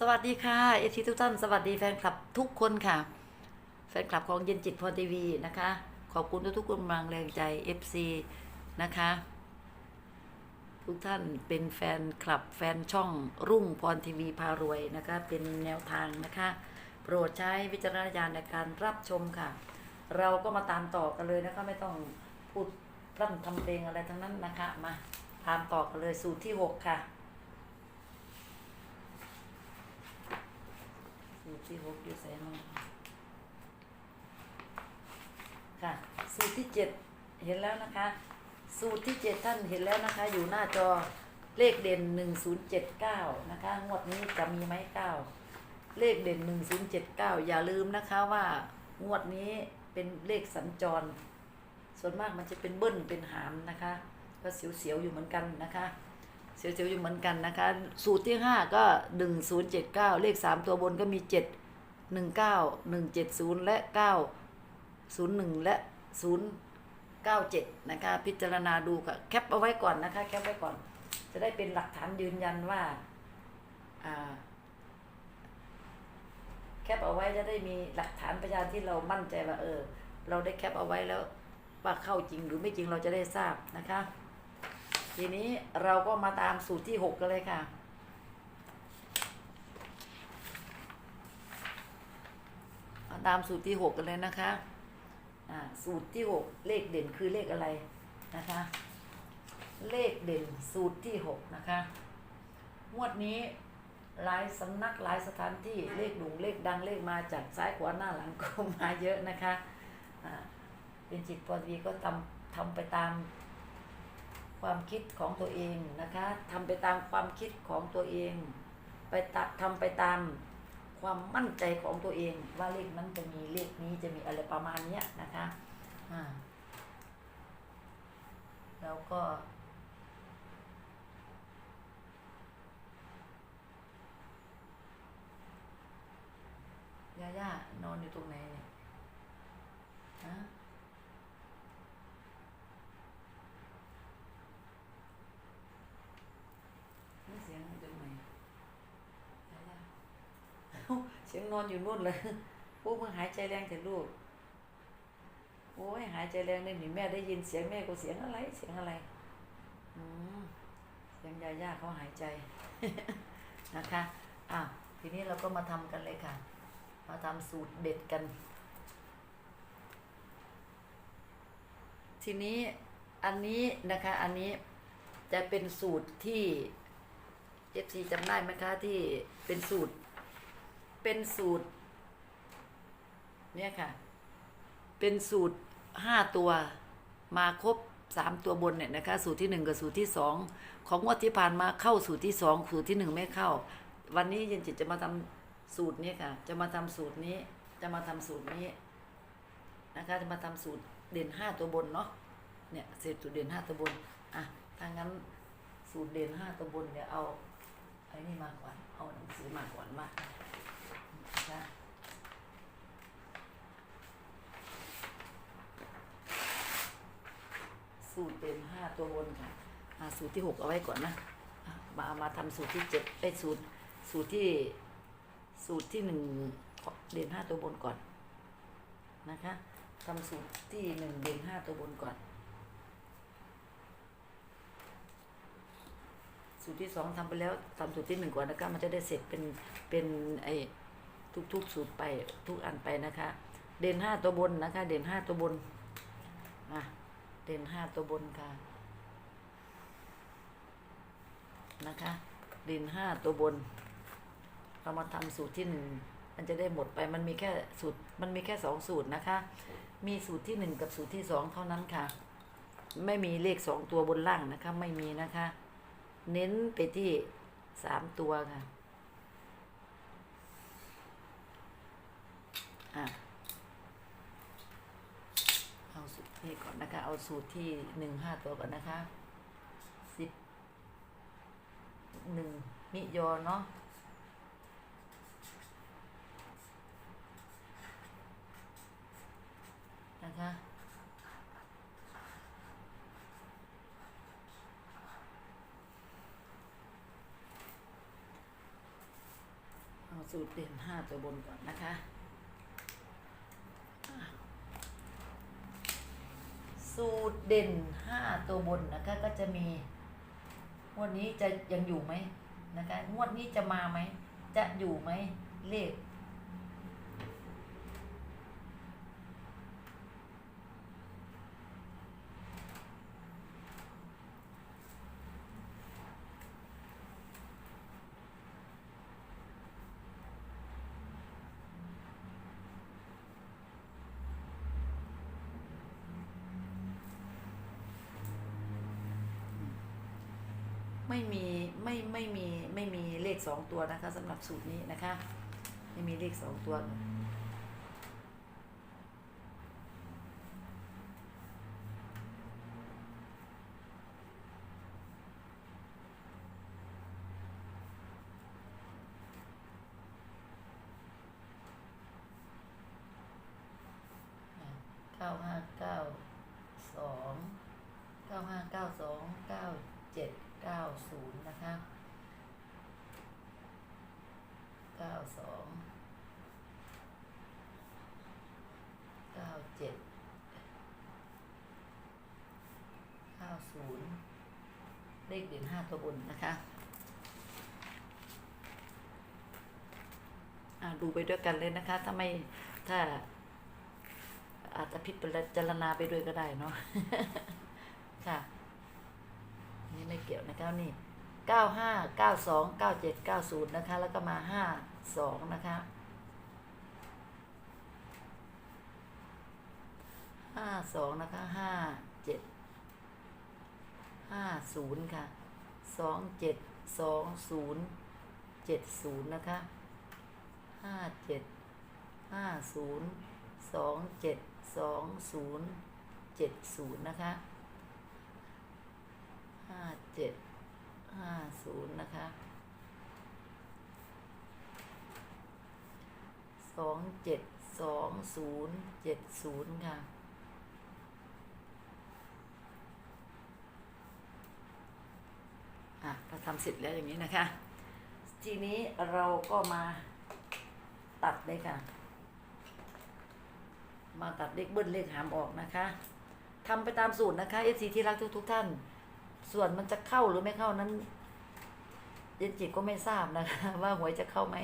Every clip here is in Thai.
สวัสดีค่ะเอฟซีทุกท่าน สวัสดีแฟนคลับทุกคนค่ะ แฟนคลับของเย็นจิตพรทีวีนะคะ ขอบคุณทุกๆกำลังแรงใจ FC นะคะ ทุกท่านเป็นแฟนคลับแฟนช่องรุ่งพรทีวีพารวยนะคะ เป็นแนวทางนะคะ โปรดใช้วิจารณญาณในการรับชมค่ะ เราก็มาตามต่อกันเลยนะคะไม่ต้องพูดพร่ำทำเพลงอะไรทั้งนั้นนะคะมาตามต่อกันเลยสูตรที่ 6 ค่ะ สูตร ที่หกอยู่ใส่มาค่ะ สูตรที่เจ็ดเห็นแล้วนะคะ สูตรที่เจ็ดท่านเห็นแล้วนะคะ อยู่หน้าจอเลขเด่นหนึ่งศูนย์เจ็ดเก้านะคะงวดนี้จะมีไหมเก้าเลขเด่นหนึ่งศูนย์เจ็ดเก้าอย่าลืมนะคะว่างวดนี้เป็นเลขสัญจร ส่วนมากมันจะเป็นเบิ้ลเป็นหามนะคะ ก็เสียวๆอยู่เหมือนกันนะคะ เสียวๆอยู่เหมือนกันนะคะ สูตรที่ห้าก็หนึ่งศูนย์เจ็ดเก้าเลขสามตัวบนก็มีเจ็ดหนึ่งเก้าหนึ่งเจ็ดศูนย์และเก้าศูนย์หนึ่งและศูนย์เก้าเจ็ดนะคะ พิจารณาดูค่ะแคปเอาไว้ก่อนนะคะ แคปไว้ก่อน จะได้เป็นหลักฐานยืนยันว่าอ่าแคปเอาไว้จะได้มีหลักฐานพยานที่เรามั่นใจว่าเออ เราได้แคปเอาไว้แล้วว่าเข้าจริงหรือไม่จริงเราจะได้ทราบนะคะ ทีนี้เราก็มาตามสูตรที่หกกันเลยค่ะ มาตามสูตรที่หกกันเลยนะคะสูตรที่หกเลขเด่นคือเลขอะไรนะคะ เลขเด่นสูตรที่หกนะคะงวดนี้หลายสำนักหลายสถานที่เลขดุงเลขดังเลขมาจากซ้ายขวาหน้าหลังก็มาเยอะนะคะเป็นจิตพอดีก็ทำทำไปตาม ความคิดของตัวเองนะคะทำไปตามความคิดของตัวเอง ไปตัดทำไปตามความมั่นใจของตัวเอง ว่าเลขนั้นจะมีเลขนี้จะมีอะไรประมาณเนี้ยนะคะอ่าแล้วก็ย่าย่านอนอยู่ตรงไหนเนี่ยฮะ นี่เสี ยงจากไหนเสียงนอนอยู่นู่นเลยพวกมึงหายใจแรงแต่ลูกโอ้ยหายใจแรงนี่นี่แม่ได้ยินเสียงแม่ก็เสียงอะไร เสียงอะไรอืมเสียงยาย่าเขาหายใจนะคะอะทีนี้เราก็มาทำกันเลยค่ะ มาทำสูตรเด็ดกัน ทีนี้อันนี้นะคะ อันนี้จะเป็นสูตรที่ เอฟซีจำได้ไหมคะที่เป็นสูตร เป็นสูตร เนี่ยค่ะ เป็นสูตรห้าตัวมาครบสามตัวบนเนี่ยนะคะ สูตรที่หนึ่งกับสูตรที่สองของงวดที่ผ่านมาเข้าสูตรที่สองสูตรที่หนึ่งไม่เข้า วันนี้เย็นจิตจะมาทำสูตรนี้ค่ะ จะมาทำสูตรนี้ จะมาทำสูตรนี้นะคะ จะมาทำสูตรเด่นห้าตัวบนเนาะเนี่ยเสร็จสูตรเด่นห้าตัวบนอะถ้างั้นสูตรเด่นห้าตัวบนเดี๋ยวเอา ไอ้นี่มาก่อน เอาหนังสือมาก่อนมานะสูตรเป็นห้าตัวบนค่ะอ่าสูตรที่หกเอาไว้ก่อนนะ มามาทำสูตรที่เจ็ดไอ้สูตรสูตรที่สูตรที่หนึ่งเด่นห้าตัวบนก่อนนะคะทำสูตรที่หนึ่งเด่นห้าตัวบนก่อน สูตรที่สองทำไปแล้วทำสูตรที่หนึ่งก่อนนะคะ มันจะได้เสร็จเป็นเป็นไอ้ทุกๆสูตรไปทุกอันไปนะคะ เด่นห้าตัวบนนะคะ เด่นห้าตัวบนอะเด่นห้าตัวบนค่ะนะคะ เด่นห้าตัวบน เรามาทำสูตรที่หนึ่งมันจะได้หมดไปมันมีแค่สูตรมันมีแค่สองสูตรนะคะ มีสูตรที่หนึ่งกับสูตรที่สองเท่านั้นค่ะ ไม่มีเลขสองตัวบนล่างนะคะ ไม่มีนะคะ เน้นไปที่สามตัวค่ะอะเอาสูตรนี้ก่อนนะคะ เอาสูตรที่หนึ่งห้าตัวก่อนนะคะสิบหนึ่งมิโยเนาะนะคะ สูตรเด่นห้าตัวบนก่อนนะคะสูตรเด่นห้าตัวบนนะคะก็จะมีงวดนี้จะยังอยู่ไหมนะคะงวดนี้จะมาไหมจะอยู่ไหมเลข ไม่มีไม่ไม่มีไม่มีเลขสองตัวนะคะสำหรับสูตรนี้นะคะ ไม่มีเลขสองตัว เก้าห้าเก้าสองเก้าห้าเก้าสองเก้าเจ็ดเก้าศูนย์นะคะเก้าสองเก้าเจ็ดเก้าศูนย์ เลขเด่นห้าตัวบนนะคะอ่าดูไปด้วยกันเลยนะคะ ถ้าไม่ถ้า อาจจะพิจารณาไปด้วยก็ได้เนาะค่ะนี่ไม่เกี่ยวนะคะนี่เก้าห้าเก้าสองเก้าเจ็ดเก้าศูนย์นะคะ แล้วก็มาห้าสองนะคะห้าสองนะคะห้าเจ็ด ห้าศูนย์ค่ะสองเจ็ดสองศูนย์เจ็ดศูนย์นะคะห้าเจ็ดห้าศูนย์สองเจ็ดสองศูนย์เจ็ดศูนย์นะคะห้าเจ็ดห้าศูนย์นะคะสองเจ็ดสองศูนย์เจ็ดศูนย์ค่ะ อะถ้า ทำเสร็จแล้วอย่างนี้นะคะ ทีนี้เราก็มาตัดเลยค่ะ มาตัดเลขเบิ้ลเลขหามออกนะคะทำไปตามสูตรนะคะ FC ที่รักทุกทุกท่าน ส่วนมันจะเข้าหรือไม่เข้านั้นเย็นจิตก็ไม่ทราบนะคะ ว่าหวยจะเข้าไหม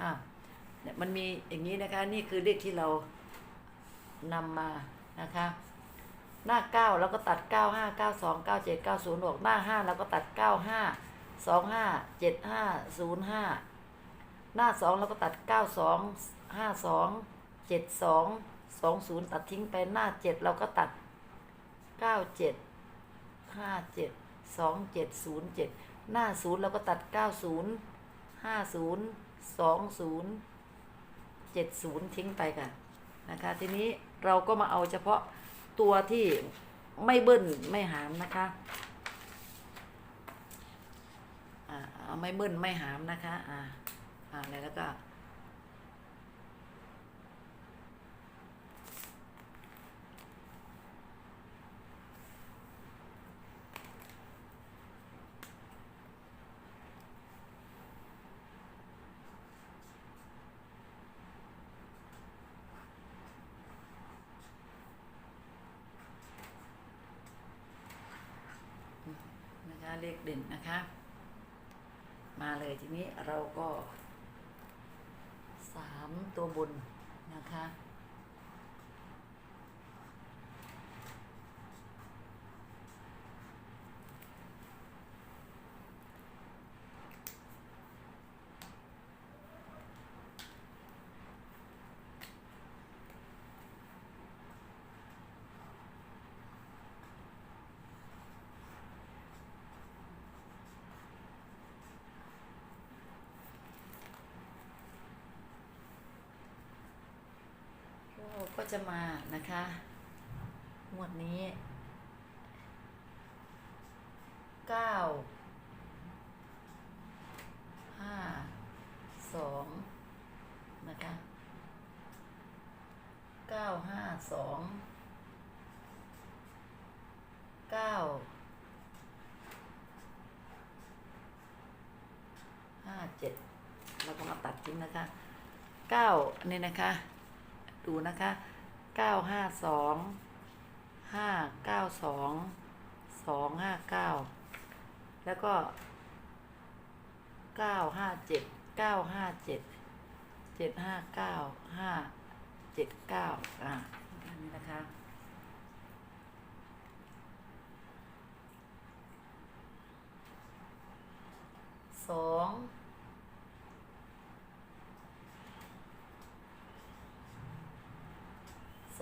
อะเนี่ยมันมีอย่างนี้นะคะ นี่คือเลขที่เรานำมานะคะ หน้าเก้าเราก็ตัดเก้าห้าเก้าสองเก้าเจ็ดเก้าศูนย์ออกหน้าห้าเราก็ตัดเก้าห้า สองห้าเจ็ดห้าศูนย์ห้าหน้าสองเราก็ตัดเก้าสองห้าสองเจ็ดสองสองศูนย์ตัดทิ้งไปหน้าเจ็ดเราก็ตัดเก้าเจ็ดห้าเจ็ดสองเจ็ดศูนย์เจ็ดหน้าศูนย์เราก็ตัดเก้าศูนย์ห้าศูนย์สองศูนย์เจ็ดศูนย์ทิ้งไปกันนะคะ ทีนี้เราก็มาเอาเฉพาะตัวที่ไม่เบิ้ลไม่หามนะคะ อ่าไม่เบิ้ลไม่หามนะคะอ่าอ่าแล้วก็นะคะเลขเด่นนะคะ มาเลยทีนี้เราก็สามตัวบนนะคะ ก็ก็ จะมานะคะงวดนี้เก้าห้าสองนะคะเก้าห้าสองเก้าห้าเจ็ดเราก็มาตัดทิ้งนะคะเก้านี่นะคะ ดูนะคะ เก้าห้าสองห้าเก้าสองสองห้าเก้าแล้วก็เก้าห้าเจ็ดเก้าห้าเจ็ดเจ็ดห้าเก้าห้าเจ็ดเก้าอ่านนี้นะคะ สอง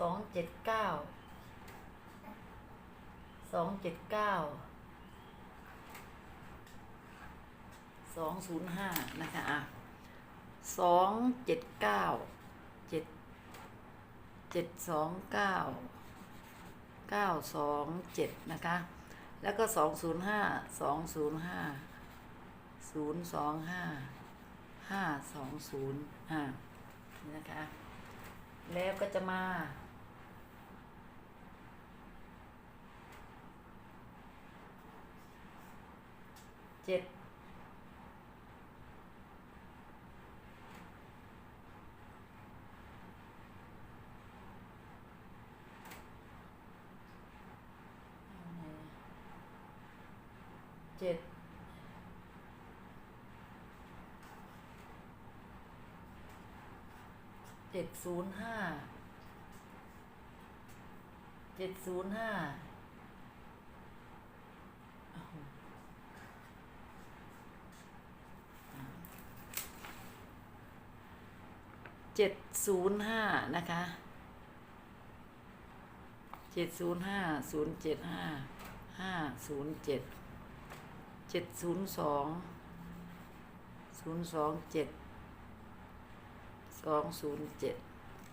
สองเจ็ดเก้าสองเจ็ดเก้าสองศูนย์ห้านะคะอะสองเจ็ดเก้าเจ็ดเจ็ดสองเก้าเก้าสองเจ็ดนะคะ แล้วก็สองศูนย์ห้าสองศูนย์ห้าศูนย์สองห้าห้าสองศูนย์ห้านี่นะคะ แล้วก็จะมา เจ็ดเจ็ดเจ็ดศูนย์ห้าเจ็ดศูนย์ห้า จ็ดศูนย์ห้านะคะเจ็ดศูนย์ห้าศูนย์เจ็ดห้าห้าศูนย์เจ็ดเจ็ดศูนย์สองศูนย์สองเจ็ดสองศูนย์เจ็ด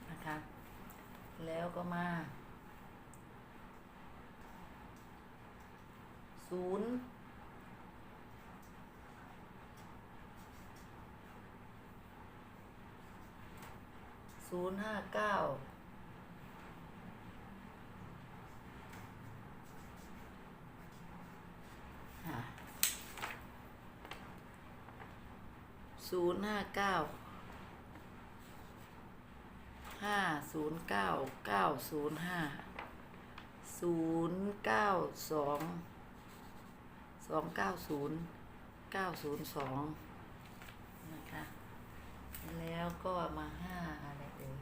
นะคะ แล้วก็มาศูนย์ ศูนย์ห้าเก้าศูนย์ห้าเก้าห้าศูนย์เก้าเก้าศูนย์ห้าศูนย์เก้าสองสองเก้าศูนย์เก้าศูนย์สองนะคะแล้วก็มาห้าอะไรเอ่ย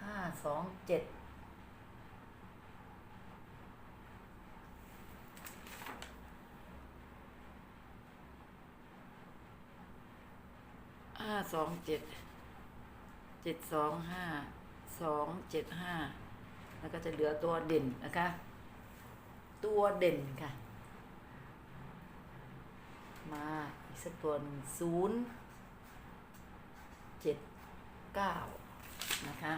ห้าส องเจ็ดห้าสองเจ็ดเจ็ดสองห้าสองเจ็ดห้าแล้วก็จะเหลือตัวเด่นนะคะ ตัวเด่นค่ะ มาอีกสักตัวหนึ่งศูนย์เจ็ดเก้านะคะ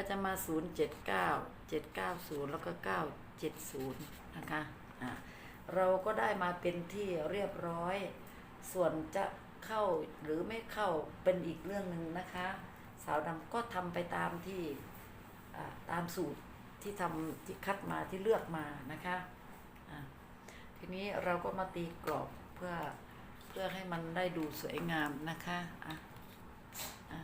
ก็จะมาศูนย์เจ็ดเก้าเจ็ดเก้าศูนย์แล้วก็เก้าเจ็ดศูนะคะอะเราก็ได้มาเป็นที่เรียบร้อย ส่วนจะเข้าหรือไม่เข้าเป็นอีกเรื่องหนึ่งนะคะ สาวดำก็ทำไปตามที่อ่าตามสูตรที่ทำที่คัดมาที่เลือกมานะคะอ่าทีนี้เราก็มาตีกรอบเพื่อเพื่อให้มันได้ดูสวยงามนะคะอะอะ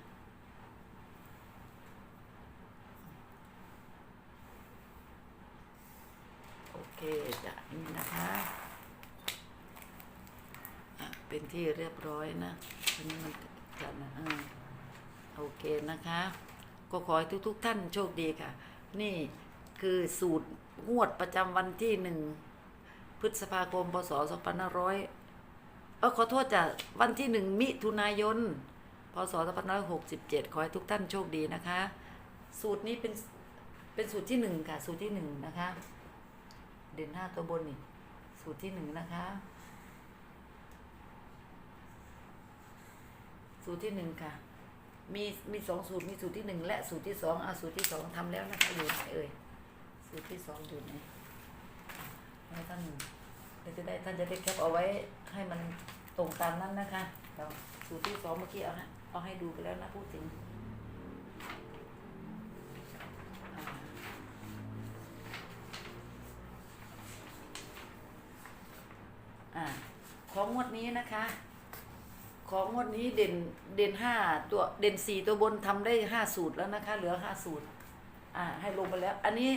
โอเคจ้ะนี่นะคะ อะ เป็นที่เรียบร้อยนะทีนี้มันจะนะโอเคนะคะ ก็ขอให้ทุกๆทท่านโชคดีค่ะ นี่คือสูตรงวดประจำวันที่หนึ่งพฤษภาคมพศสองพันห้าร้อยเออขอโทษจ้ะวันที่หนึ่งมิถุนายนพศสองพันห้าร้อยหกสิบเจ็ดขอให้ทุกท่านโชคดีนะคะ สูตรนี้เป็นเป็นสูตรที่หนึ่งค่ะ สูตรที่หนึ่งนะคะ เด่นห้าตัวบนนี่สูตรที่หนึ่งนะคะ สูตรที่หนึ่งค่ะ มีมีสองสูตรมีสูตรที่หนึ่งและสูตรที่สองอะสูตรที่สองทำแล้วนะคะอยู่ไหนเอ่ยสูตรที่สองอยู่ไหนให้ท่านเดี๋ยวจะได้ท่านจะได้แคปเอาไว้ให้มันตรงตามนั้นนะคะเราสูตรที่สองเมื่อกี้เอาเอาให้ดูไปแล้วนะพูดถึงของงวดนี้นะคะ ของงวดนี้เด่นเด่นห้าตัวเด่นสี่ตัวบนทำได้ห้าสูตรแล้วนะคะ เหลือห้าสูตร อ่า ให้ลงไปแล้ว อันนี้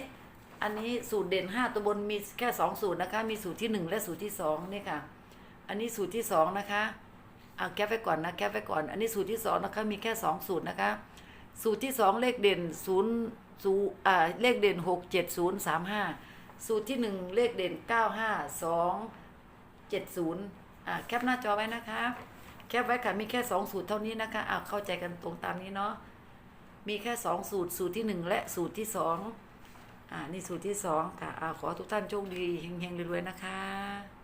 อันนี้สูตรเด่นห้าตัวบนมีแค่สองสูตรนะคะ มีสูตรที่หนึ่งและสูตรที่สองนี่ค่ะ อันนี้สูตรที่สองนะคะเอาแคปไว้ก่อนนะแคปไว้ก่อน อันนี้สูตรที่สองนะคะ มีแค่สองสูตรนะคะ สูตรที่สองเลขเด่นศูนย์ศูอ่าเลขเด่นหกเจ็ดศูนย์สามห้าสูตรที่หนึ่งเลขเด่นเก้าห้าสองเจ็ดศูนย์อ่าแคปหน้าจอไว้นะคะ แคบไว้ค่ะ มีแค่สองสูตรเท่านี้นะคะอ่าเข้าใจกันตรงตามนี้เนาะ มีแค่สองสูตร สูตรที่หนึ่งและสูตรที่สองอ่า นี่สูตรที่สองค่ะอ่าขอทุกท่านโชคดีเฮงๆรวยๆนะคะ